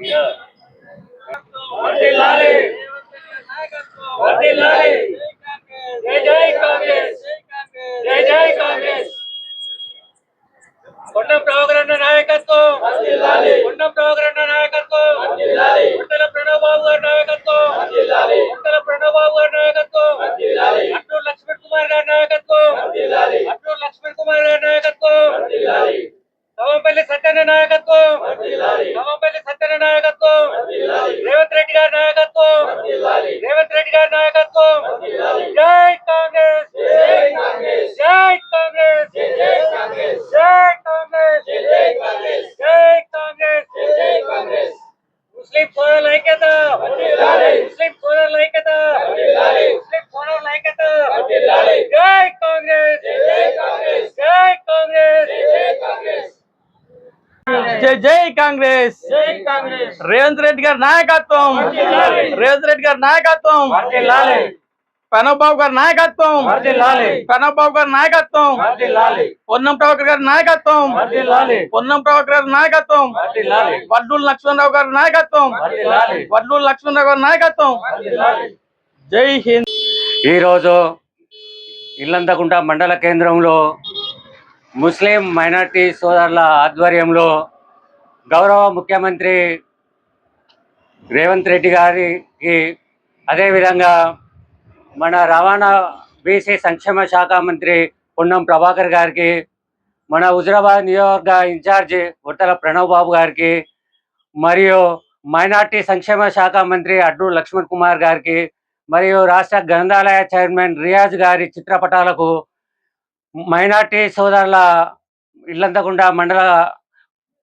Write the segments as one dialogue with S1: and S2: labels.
S1: क्या కొండ ప్రవగ్రహణ నాయకత్వం కొండ ప్రవగ్రహణ నాయకత్వం కుంటల ప్రణవ్ బాబు గారి నాయకత్వం కుంటల ప్రణవ్ బాబు గారి నాయకత్వం ముస్లిం సోదరుల ఐక్యత ముస్లిం సోదరుల ఐక్యత ముస్లిం సోదరుల ఐక్యత జై కాంగ్రెస్ జై కాంగ్రెస్ జై కాంగ్రెస్ జై కాంగ్రెస్
S2: జై జై కాంగ్రెస్
S1: జై కాంగ్రెస్
S2: రేవంత్ రెడ్డి గారి నాయకత్వం
S1: వర్ధిల్లాలి.
S2: రేవంత్ రెడ్డి గారి నాయకత్వం
S1: వర్ధిల్లాలి.
S2: ప్రణబ్ బాబు గారి నాయకత్వం
S1: వర్ధిల్లాలి.
S2: ప్రణబ్ బాబు గారి నాయకత్వం. పొన్నం ప్రభాకర్ గారి నాయకత్వం. పొన్నం ప్రభాకర్ గారి నాయకత్వం. వడ్లూరు లక్ష్మణరావు గారి నాయకత్వం. వడ్లూరు లక్ష్మణరావు గారి నాయకత్వం జై హింద్
S3: ఈరోజు ఇల్లంతకుంట మండల కేంద్రంలో ముస్లిం మైనార్టీ సోదరుల ఆధ్వర్యంలో గౌరవ ముఖ్యమంత్రి రేవంత్ రెడ్డి గారికి అదేవిధంగా మన రవాణా బీసీ సంక్షేమ శాఖ మంత్రి పొన్నం ప్రభాకర్ గారికి మన హుజరాబాద్ నియోజకవర్గ ఇన్ఛార్జి ఉత్తల ప్రణవ్ బాబు గారికి మరియు మైనార్టీ సంక్షేమ శాఖ మంత్రి అడ్డు లక్ష్మణ్ కుమార్ గారికి మరియు రాష్ట్ర గ్రంథాలయ చైర్మన్ రియాజ్ గారి చిత్రపటాలకు మైనార్టీ సోదరుల ఇల్లంతకుండా మండల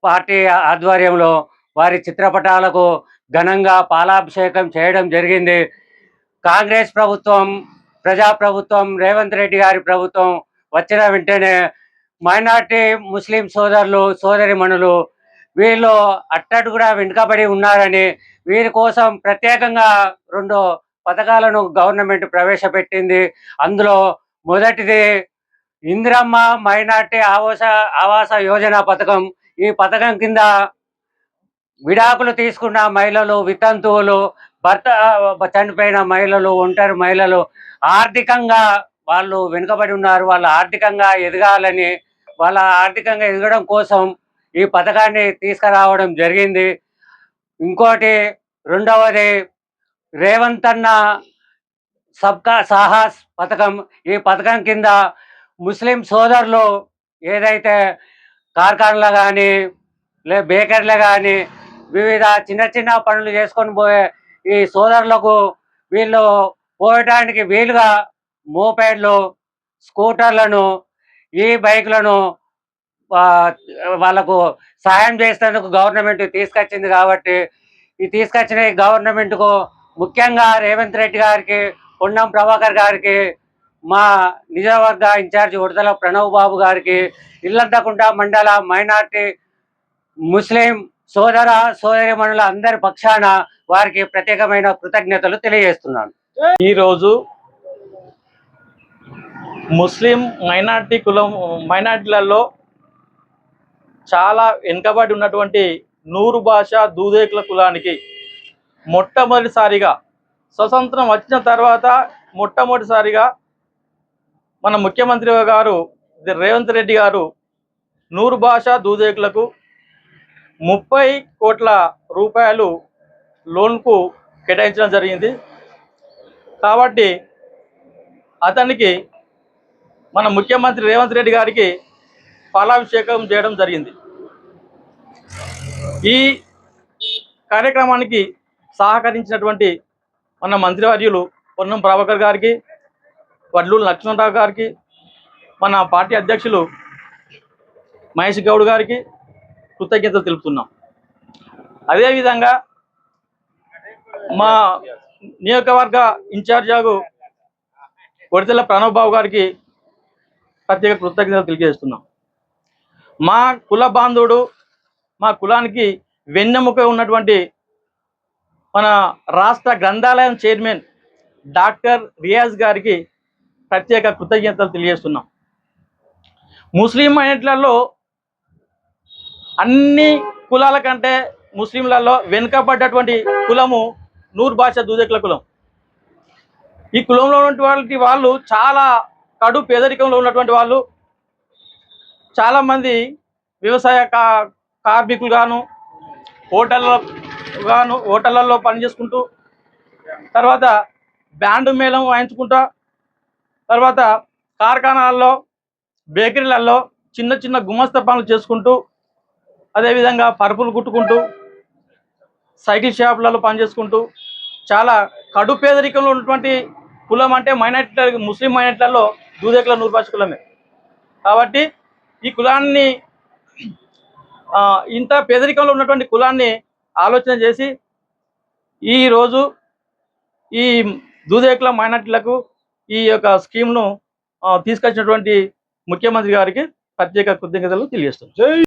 S3: పార్టీ ఆధ్వర్యంలో వారి చిత్రపటాలకు ఘనంగా పాలాభిషేకం చేయడం జరిగింది. కాంగ్రెస్ ప్రభుత్వం ప్రజాప్రభుత్వం రేవంత్ రెడ్డి గారి ప్రభుత్వం వచ్చిన వెంటనే మైనార్టీ ముస్లిం సోదరులు సోదరిమణులు వీళ్ళు అట్టడు కూడా వెనుకబడి ఉన్నారని వీరి కోసం ప్రత్యేకంగా రెండు పథకాలను గవర్నమెంట్ ప్రవేశపెట్టింది. అందులో మొదటిది ఇందిరమ్మ మైనార్టీ ఆవాస ఆవాస యోజన పథకం. ఈ పథకం కింద విడాకులు తీసుకున్న మహిళలు వితంతువులు భర్త చనిపోయిన మహిళలు ఒంటరి మహిళలు ఆర్థికంగా వాళ్ళు వెనుకబడి ఉన్నారు. వాళ్ళు ఆర్థికంగా ఎదగాలని వాళ్ళ ఆర్థికంగా ఎదగడం కోసం ఈ పథకాన్ని తీసుకురావడం జరిగింది. ఇంకోటి రెండవది రేవంత్ అన్న సబ్కా సాహస్ పథకం. ఈ పథకం కింద ముస్లిం సోదరులు ఏదైతే కార్ఖానలు కానీ లే బేకర్లు కానీ వివిధ చిన్న చిన్న పనులు చేసుకొని పోయే ఈ సోదరులకు వీళ్ళు పోయటానికి వీలుగా మోపేడ్లు స్కూటర్లను ఈ బైక్లను వాళ్ళకు సహాయం చేసేందుకు గవర్నమెంట్ తీసుకొచ్చింది కాబట్టి ఈ తీసుకొచ్చిన ఈ గవర్నమెంట్కు ముఖ్యంగా రేవంత్ రెడ్డి గారికి పొన్నం ప్రభాకర్ గారికి మా నిజవర్గ ఇన్ఛార్జ్ ఉడతల ప్రణవ్ బాబు గారికి ఇల్లంతకుంట మండల మైనార్టీ ముస్లిం సోదర సోదరిమణుల అందరి పక్షాన వారికి ప్రత్యేకమైన కృతజ్ఞతలు తెలియజేస్తున్నాను.
S2: ఈరోజు ముస్లిం మైనార్టీ కులం మైనార్టీలలో చాలా వెనుకబడి ఉన్నటువంటి నూరు భాష దూదేకుల కులానికి మొట్టమొదటిసారిగా స్వతంత్రం వచ్చిన తర్వాత మొట్టమొదటిసారిగా మన ముఖ్యమంత్రి గారు రేవంత్ రెడ్డి గారు నూరు భాష దూదేకులకు ముప్పై కోట్ల రూపాయలు లోన్కు కేటాయించడం జరిగింది. కాబట్టి అతనికి మన ముఖ్యమంత్రి రేవంత్ రెడ్డి గారికి పాలాభిషేకం చేయడం జరిగింది. ఈ కార్యక్రమానికి సహకరించినటువంటి మన మంత్రివర్యులు పొన్నం ప్రభాకర్ గారికి వడ్లూరు లక్ష్మణరావు గారికి మన పార్టీ అధ్యక్షులు మహేష్ గౌడ్ గారికి కృతజ్ఞతలు తెలుపుతున్నాం. అదేవిధంగా మా నియోజకవర్గ ఇన్ఛార్జాగు కొడితెల ప్రణవ్ బాబు గారికి ప్రత్యేక కృతజ్ఞతలు తెలియజేస్తున్నాం. మా కుల బాంధవుడు మా కులానికి వెన్నెముక ఉన్నటువంటి మన రాష్ట్ర గ్రంథాలయం చైర్మన్ డాక్టర్ రియాజ్ గారికి ప్రత్యేక కృతజ్ఞతలు తెలియజేస్తున్నాం. ముస్లిం మైనార్టీలలో అన్ని కులాల కంటే ముస్లింలలో వెనుకబడ్డటువంటి కులము నూరు భాష దూదకుల కులం. ఈ కులంలో ఉన్నటువంటి వాళ్ళు చాలా కడు పేదరికంలో ఉన్నటువంటి వాళ్ళు. చాలా మంది వ్యవసాయ కా కార్మికులు గాను హోటళ్ళ గాను హోటళ్ళల్లో పనిచేసుకుంటూ తర్వాత బ్యాండ్ మేళం వాయించుకుంటా తర్వాత కార్ఖానాల్లో బేకరీలలో చిన్న చిన్న గుమస్త పనులు చేసుకుంటూ అదేవిధంగా పరుపులు కుట్టుకుంటూ సైకిల్ షాపులలో పనిచేసుకుంటూ చాలా కడు పేదరికంలో ఉన్నటువంటి కులం అంటే మైనార్టీ ముస్లిం మైనార్టీలలో దూదేకుల నూరుపాచి కులమే. కాబట్టి ఈ కులాన్ని ఆ, ఇంత పేదరికంలో ఉన్నటువంటి కులాన్ని ఆలోచన చేసి ఈ రోజు ఈ దూదేకుల మైనార్టీలకు ఈ యొక్క స్కీమ్ను తీసుకొచ్చినటువంటి ముఖ్యమంత్రి గారికి ప్రత్యేక కృతజ్ఞతలు తెలియజేస్తున్నాం.